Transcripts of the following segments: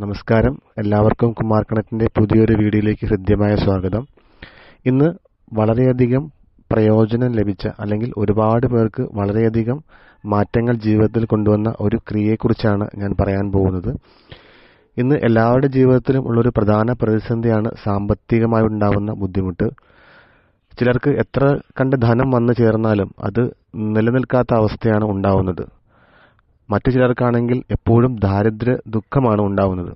നമസ്കാരം. എല്ലാവർക്കും കുമാർ കണക്കിന്റെ പുതിയൊരു വീഡിയോയിലേക്ക് ഹൃദ്യമായ സ്വാഗതം. ഇന്ന് വളരെയധികം പ്രയോജനം ലഭിച്ച അല്ലെങ്കിൽ ഒരുപാട് പേർക്ക് വളരെയധികം മാറ്റങ്ങൾ ജീവിതത്തിൽ കൊണ്ടുവന്ന ഒരു ക്രിയയെക്കുറിച്ചാണ് ഞാൻ പറയാൻ പോകുന്നത്. ഇന്ന് എല്ലാവരുടെ ജീവിതത്തിലും ഉള്ളൊരു പ്രധാന പ്രതിസന്ധിയാണ് സാമ്പത്തികമായി ഉണ്ടാകുന്ന ബുദ്ധിമുട്ട്. ചിലർക്ക് എത്ര കണ്ട് ധനം വന്നു ചേർന്നാലും അത് നിലനിൽക്കാത്ത അവസ്ഥയാണ് ഉണ്ടാവുന്നത്. മറ്റു ചിലർക്കാണെങ്കിൽ എപ്പോഴും ദാരിദ്ര്യ ദുഃഖമാണ് ഉണ്ടാവുന്നത്.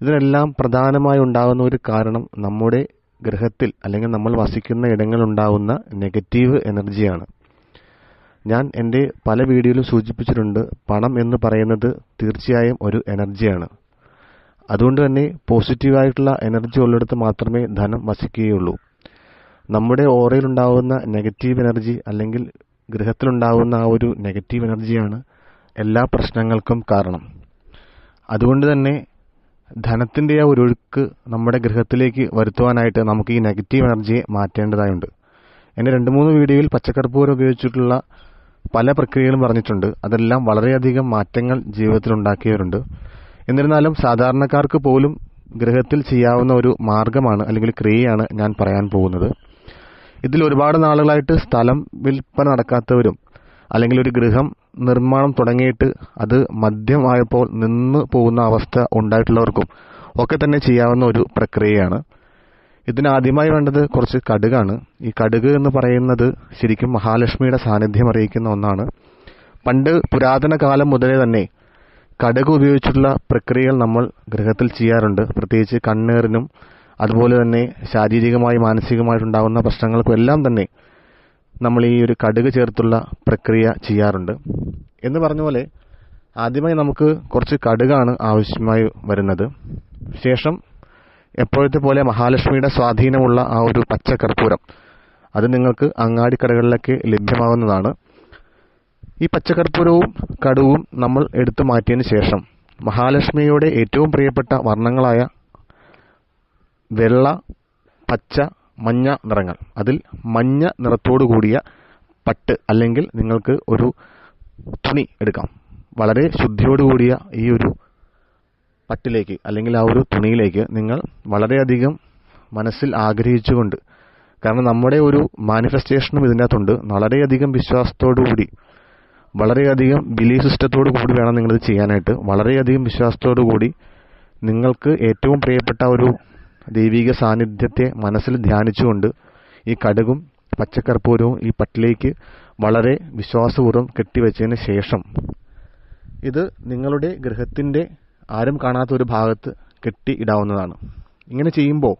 ഇതിനെല്ലാം പ്രധാനമായി ഉണ്ടാകുന്ന ഒരു കാരണം നമ്മുടെ ഗ്രഹത്തിൽ അല്ലെങ്കിൽ നമ്മൾ വസിക്കുന്ന ഇടങ്ങളിൽ ഉണ്ടാകുന്ന നെഗറ്റീവ് എനർജിയാണ്. ഞാൻ എന്റെ പല വീഡിയോയിലും സൂചിപ്പിച്ചിട്ടുണ്ട് പണം എന്ന് പറയുന്നത് തീർച്ചയായും ഒരു എനർജിയാണ്. അതുകൊണ്ട് തന്നെ പോസിറ്റീവായിട്ടുള്ള എനർജി ഉള്ളിടത്ത് മാത്രമേ ധനം വസിക്കുകയുള്ളൂ. നമ്മുടെ ഓറയിലുണ്ടാവുന്ന നെഗറ്റീവ് എനർജി അല്ലെങ്കിൽ ഗൃഹത്തിലുണ്ടാവുന്ന ആ ഒരു നെഗറ്റീവ് എനർജിയാണ് എല്ലാ പ്രശ്നങ്ങൾക്കും കാരണം. അതുകൊണ്ട് തന്നെ ധനത്തിന്റെ ആ ഒരു ഒഴുക്ക് നമ്മുടെ ഗൃഹത്തിലേക്ക് വരുത്തുവാനായിട്ട് നമുക്ക് ഈ നെഗറ്റീവ് എനർജിയെ മാറ്റേണ്ടതായുണ്ട്. എന്റെ രണ്ട് മൂന്ന് വീഡിയോയിൽ പച്ചക്കർപ്പൂരം ഉപയോഗിച്ചിട്ടുള്ള പല പ്രക്രിയകളും പറഞ്ഞിട്ടുണ്ട്. അതെല്ലാം വളരെയധികം മാറ്റങ്ങൾ ജീവിതത്തിൽ ഉണ്ടാക്കിയവരുണ്ട്. എന്നിരുന്നാലും സാധാരണക്കാർക്ക് പോലും ഗൃഹത്തിൽ ചെയ്യാവുന്ന ഒരു മാർഗമാണ് അല്ലെങ്കിൽ ക്രിയയാണ് ഞാൻ പറയാൻ പോകുന്നത്. ഇതിൽ ഒരുപാട് നാളുകളായിട്ട് സ്ഥലം വിൽപ്പന നടക്കാത്തവരും അല്ലെങ്കിൽ ഒരു ഗൃഹം നിർമ്മാണം തുടങ്ങിയിട്ട് അത് മദ്യമായപ്പോൾ നിന്ന് പോകുന്ന അവസ്ഥ ഉണ്ടായിട്ടുള്ളവർക്കും ഒക്കെ തന്നെ ചെയ്യാവുന്ന ഒരു പ്രക്രിയയാണ്. ഇതിനാദ്യമായി വേണ്ടത് കുറച്ച് കടുകാണ്. ഈ കടുക് എന്ന് പറയുന്നത് ശരിക്കും മഹാലക്ഷ്മിയുടെ സാന്നിധ്യം അറിയിക്കുന്ന ഒന്നാണ്. പണ്ട് പുരാതന കാലം മുതലേ തന്നെ കടുക് ഉപയോഗിച്ചുള്ള പ്രക്രിയകൾ നമ്മൾ ഗൃഹത്തിൽ ചെയ്യാറുണ്ട്. പ്രത്യേകിച്ച് കണ്ണേറിനും അതുപോലെ തന്നെ ശാരീരികമായി മാനസികമായിട്ടുണ്ടാകുന്ന പ്രശ്നങ്ങൾക്കും എല്ലാം തന്നെ നമ്മൾ ഈ ഒരു കടുക് ചേർത്തുള്ള പ്രക്രിയ ചെയ്യാറുണ്ട്. എന്ന് പറഞ്ഞ പോലെ ആദ്യമായി നമുക്ക് കുറച്ച് കടുകാണ് ആവശ്യമായി വരുന്നത്. ശേഷം എപ്പോഴത്തെ പോലെ മഹാലക്ഷ്മിയുടെ സ്വാധീനമുള്ള ആ ഒരു പച്ചക്കർപ്പൂരം അത് നിങ്ങൾക്ക് അങ്ങാടിക്കടകളിലൊക്കെ ലഭ്യമാകുന്നതാണ്. ഈ പച്ചക്കർപ്പൂരവും കടുവും നമ്മൾ എടുത്തു മാറ്റിയതിന് ശേഷം മഹാലക്ഷ്മിയുടെ ഏറ്റവും പ്രിയപ്പെട്ട വർണങ്ങളായ വെള്ള പച്ച മഞ്ഞ നിറങ്ങൾ. അതിൽ മഞ്ഞ നിറത്തോടു കൂടിയ പട്ട് അല്ലെങ്കിൽ നിങ്ങൾക്ക് ഒരു തുണി എടുക്കാം. വളരെ ശുദ്ധിയോടുകൂടിയ ഈ ഒരു പട്ടിലേക്ക് അല്ലെങ്കിൽ ആ ഒരു തുണിയിലേക്ക് നിങ്ങൾ വളരെയധികം മനസ്സിൽ ആഗ്രഹിച്ചുകൊണ്ട് കാരണം നമ്മുടെ ഒരു മാനിഫെസ്റ്റേഷനും ഇതിന്റെ അകത്തുണ്ട് വളരെയധികം വിശ്വാസത്തോടു കൂടി വളരെയധികം ബിലീഫ് സിസ്റ്റത്തോടു കൂടി വേണം നിങ്ങളിത് ചെയ്യാനായിട്ട്. വളരെയധികം വിശ്വാസത്തോടു കൂടി നിങ്ങൾക്ക് ഏറ്റവും പ്രിയപ്പെട്ട ഒരു ദൈവിക സാന്നിധ്യത്തെ മനസ്സിൽ ധ്യാനിച്ചുകൊണ്ട് ഈ കടുകും പച്ചക്കർപ്പൂരവും ഈ പട്ടിലേക്ക് വളരെ വിശ്വാസപൂർവം കെട്ടിവെച്ചതിന് ശേഷം ഇത് നിങ്ങളുടെ ഗൃഹത്തിന്റെ ആരും കാണാത്ത ഒരു ഭാഗത്ത് കെട്ടി ഇടാവുന്നതാണ്. ഇങ്ങനെ ചെയ്യുമ്പോൾ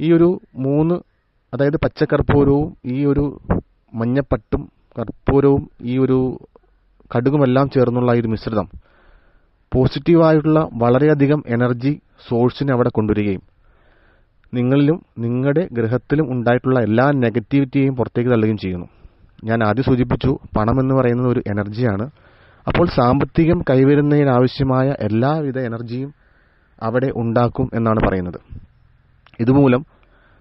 ഈ ഒരു മൂന്ന് അതായത് പച്ചക്കർപ്പൂരവും ഈ ഒരു മഞ്ഞപ്പട്ടും കർപ്പൂരവും ഈ ഒരു കടുകുമെല്ലാം ചേർന്നുള്ള ഈ ഒരു മിശ്രിതം പോസിറ്റീവായിട്ടുള്ള വളരെയധികം എനർജി സോഴ്സിനെ അവിടെ കൊണ്ടുവരികയും നിങ്ങളിലും നിങ്ങളുടെ ഗ്രഹത്തിലും ഉണ്ടായിട്ടുള്ള എല്ലാ നെഗറ്റിവിറ്റിയെയും പുറത്തേക്ക് തള്ളുകയും ചെയ്യുന്നു. ഞാൻ ആദ്യം സൂചിപ്പിച്ചു പണം എന്ന് പറയുന്നത് ഒരു എനർജിയാണ്. അപ്പോൾ സാമ്പത്തികം കൈവരുന്നതിനാവശ്യമായ എല്ലാവിധ എനർജിയും അവിടെ ഉണ്ടാക്കും എന്നാണ് പറയുന്നത്. ഇതുമൂലം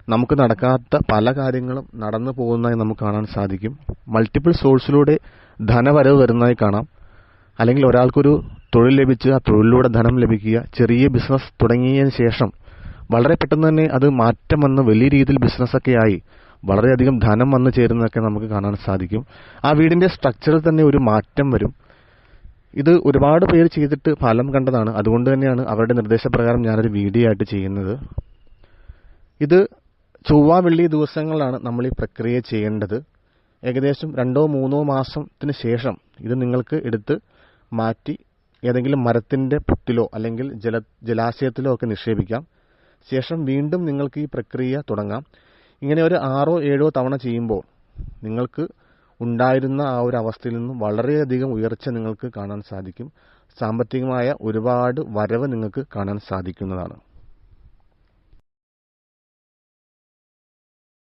നമുക്ക് നടക്കാത്ത പല കാര്യങ്ങളും നടന്നു പോകുന്നതായി നമുക്ക് കാണാൻ സാധിക്കും. മൾട്ടിപ്പിൾ സോഴ്സിലൂടെ ധനവരവ് വരുന്നതായി കാണാം. അല്ലെങ്കിൽ ഒരാൾക്കൊരു തൊഴിൽ ലഭിച്ച് ആ തൊഴിലിലൂടെ ധനം ലഭിക്കുക ചെറിയ ബിസിനസ് തുടങ്ങിയതിന് ശേഷം വളരെ പെട്ടെന്ന് തന്നെ അത് മാറ്റം വന്ന് വലിയ രീതിയിൽ ബിസിനസ്സൊക്കെ ആയി. വളരെയധികം ധനം വന്നു ചേരുന്നതൊക്കെ നമുക്ക് കാണാൻ സാധിക്കും. ആ വീടിന്റെ സ്ട്രക്ചറിൽ തന്നെ ഒരു മാറ്റം വരും. ഇത് ഒരുപാട് പേര് ചെയ്തിട്ട് ഫലം കണ്ടതാണ്. അതുകൊണ്ട് തന്നെയാണ് അവരുടെ നിർദ്ദേശപ്രകാരം ഞാനൊരു വീഡിയോ ആയിട്ട് ചെയ്യുന്നത്. ഇത് ചൊവ്വ വെള്ളി ദിവസങ്ങളിലാണ് നമ്മൾ ഈ പ്രക്രിയ ചെയ്യേണ്ടത്. ഏകദേശം രണ്ടോ മൂന്നോ മാസത്തിന് ശേഷം ഇത് നിങ്ങൾക്ക് എടുത്ത് മാറ്റി ഏതെങ്കിലും മരത്തിന്റെ പുത്തിലോ അല്ലെങ്കിൽ ജല ജലാശയത്തിലോ ഒക്കെ നിക്ഷേപിക്കാം. ശേഷം വീണ്ടും നിങ്ങൾക്ക് ഈ പ്രക്രിയ തുടങ്ങാം. ഇങ്ങനെ ഒരു ആറോ ഏഴോ തവണ ചെയ്യുമ്പോൾ നിങ്ങൾക്ക് ഉണ്ടായിരുന്ന ആ ഒരു അവസ്ഥയിൽ നിന്നും വളരെയധികം ഉയർച്ച നിങ്ങൾക്ക് കാണാൻ സാധിക്കും. സാമ്പത്തികമായ ഒരുപാട് വരവ് നിങ്ങൾക്ക് കാണാൻ സാധിക്കുന്നതാണ്.